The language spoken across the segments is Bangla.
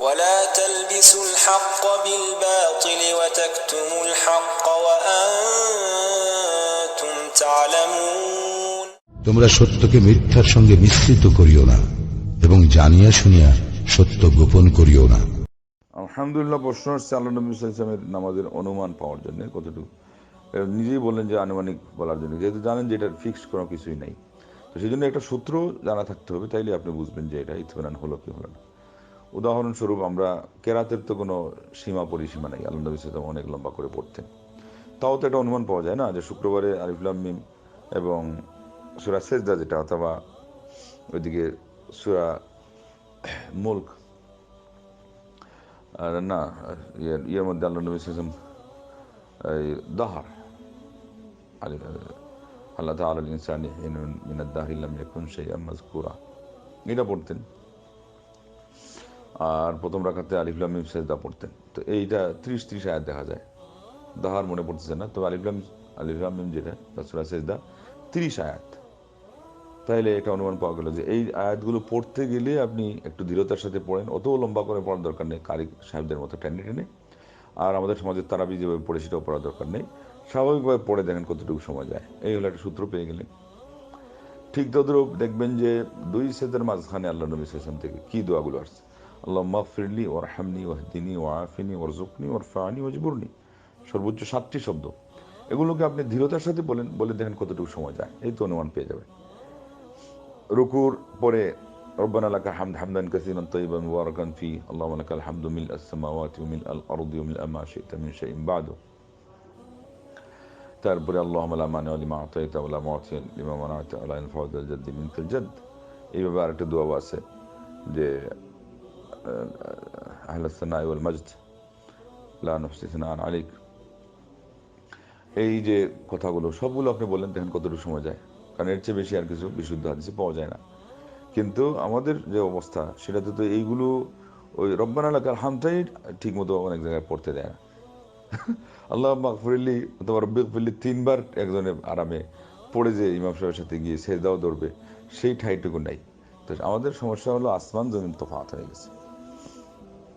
ولا تلبسوا الحق بالباطل وتكتموا الحق وأنتم تعلمون তোমরা সত্যকে মিথ্যার সঙ্গে মিশ্রিত করিও না এবং জানিয়া শুনিয়া সত্য গোপন করিও না আলহামদুলিল্লাহ প্রশ্ন হচ্ছে আল্লাহ নবী ইসলামের নামাজের অনুমান পাওয়ার জন্য কতটুকু এ, নিজেই বললেন যে আনুমানিক বলার জন্য যেহেতু জানেন যে এটার ফিক্সড কোনো কিছুই নাই তো সেই জন্য একটা সূত্র জানা থাকতে হবে তাইলে আপনি বুঝবেন যে এটা ইতমানান হলো কি হলো না উদাহরণস্বরূপ আমরা কেরাতের তো কোনো সীমা পরিসীমা নেই আল্লাহ নবী ইসলাম অনেক লম্বা করে পড়তেন। তাও তো একটা অনুমান পাওয়া যায় না যে শুক্রবারে আরিফুল্লাহ মিম এবং সুরা সেজদা যেটা অথবা ওইদিকে সুরা মুল্ক, আর না ইয়ের ইয়ের মধ্যে আল্লাহ নবী সাল্লাম এই দাহার আলী আল্লাহ তাআলা ইনসানি মিনাদ দাহিল্লাম ইয়াকুন শাইআম মাযকুরা, এটা পড়তেন। আর প্রথম রাখাতে মিম সেজদা পড়তেন। তো এইটা ত্রিশ ত্রিশ আয়াত দেখা যায়। দাহার মনে পড়তেছে না তো আলিফলাম মিম যেটা সুরা সেজদা, তিরিশ আয়াত। তাইলে এটা অনুমান পাওয়া গেল যে এই আয়াতগুলো পড়তে গেলে আপনি একটু দৃঢ়তার সাথে পড়েন, অত লম্বা করে পড়ার দরকার নেই কারি সাহেবদের মতো টেনে টেনে। আর আমাদের সমাজের তারাবি যেভাবে পড়ে সেটাও পড়ার দরকার নেই। স্বাভাবিকভাবে পড়ে দেখেন কতটুকু সময় যায়। এই হলো একটা সূত্র পেয়ে গেলেন। ঠিক তদ্রুপ দেখবেন যে দুই সেদের মাঝখানে আল্লাহ নবী সাল্লাম থেকে কি দোয়াগুলো আসছে। আল্লাহ মাফিরলি ওর হামনি ওয়াহদিনী ও আফিনী ওর জুকনি ওর ফানি ওজবুরনি সর্বোচ্চ সাতটি শব্দ এগুলোকে আপনি দৃঢ়তার সাথে বলেন বলে দেখেন কতটুকু সময় যায় এই তো অনুমান পেয়ে যাবেন রুকুর পরে ربنا لك الحمد حمدا كثيرا طيبا مباركا فيه اللهم لك الحمد ملء السماوات وملء الارض وملء ما شئت من شيء بعده তারপরে আল্লাহ মানি লিমা আতাইতা ওলা মুআতি লিমা মানাতা ওলা ইয়ানফাউ যাল জাদ্দি মিনকাল জাদ এইভাবে আরেকটা দোয়া আছে যে সানাই ওয়াল মাজদ লা নুহসি সানাআন আলাইক এই যে কথাগুলো সবগুলো আপনি বললেন, দেখেন কতটুকু সময় যায়। কারণ এর চেয়ে বেশি আর কিছু বিশুদ্ধ হাদিসে পাওয়া যায় না। কিন্তু আমাদের যে অবস্থা সেটাতে তো এইগুলো ওই রব্বান এলাকার হামটাই ঠিক মতো অনেক জায়গায় পড়তে দেয় না। আল্লাহ মাকফুরিল্লি অথবা রব্বিক ফিল্লি তিনবার একজনে আরামে পড়ে যে ইমাম সাহেবের সাথে গিয়ে সেজদাও ধরবে, সেই ঠাইটুকু নাই। তো আমাদের সমস্যা হলো আসমান জমিন তফাত হয়ে গেছে।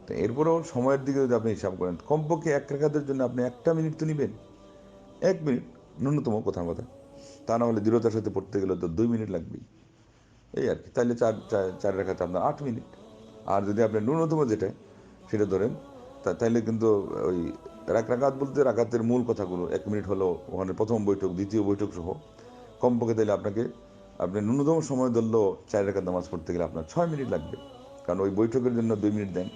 তো এরপরেও সময়ের দিকে যদি আপনি হিসাব করেন, কমপক্ষে এক রেখাতের জন্য আপনি একটা মিনিট তো নেবেন। এক মিনিট, ন্যূনতম কোথাও কথা। তা না হলে দৃঢ়তার সাথে পড়তে গেলে তো দুই মিনিট লাগবেই। এই আর কি তাহলে চার, চার- রেখাতে আপনার আট মিনিট। আর যদি আপনি ন্যূনতম যেটা, সেটা ধরেন, তা- তাইলে কিন্তু ওই এক রাকাত বলতে রাকাতের মূল কথাগুলো, এক মিনিট হলো ওখানে প্রথম বৈঠক, দ্বিতীয় বৈঠক সহ। কমপক্ষে তাহলে আপনাকে, আপনি ন্যূনতম সময় ধরলেও চার রেখাত নামাজ পড়তে গেলে আপনার ছয় মিনিট লাগবে। কারণ ওই বৈঠকের জন্য দুই মিনিট দেন।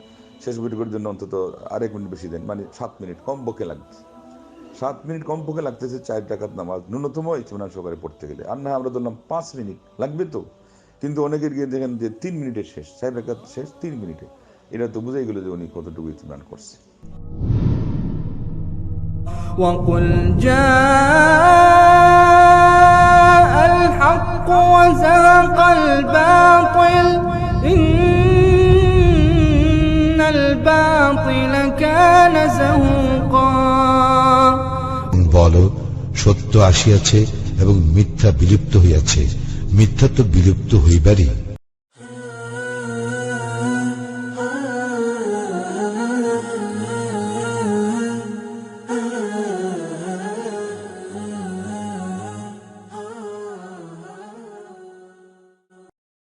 শেষ বৈঠকের জন্য অন্তত আরেক মিনিট বেশি দেন মানে সাত মিনিট কমপক্ষে লাগবে সাত মিনিট কমপক্ষে লাগতেছে চার টাকার নামাজ ন্যূনতম ইতমিনান সহকারে পড়তে গেলে আর না আমরা ধরলাম পাঁচ মিনিট লাগবে তো কিন্তু অনেকের গিয়ে দেখেন যে তিন মিনিটের শেষ চার টাকা শেষ তিন মিনিটে এটা তো বুঝাই গেল যে উনি কতটুকু ইতমিনান করছে وقل جاء الحق وزهق الباطل বল সত্য আসিয়াছে এবং মিথ্যা বিলুপ্ত হইয়াছে। মিথ্যা তো বিলুপ্ত হইবারই।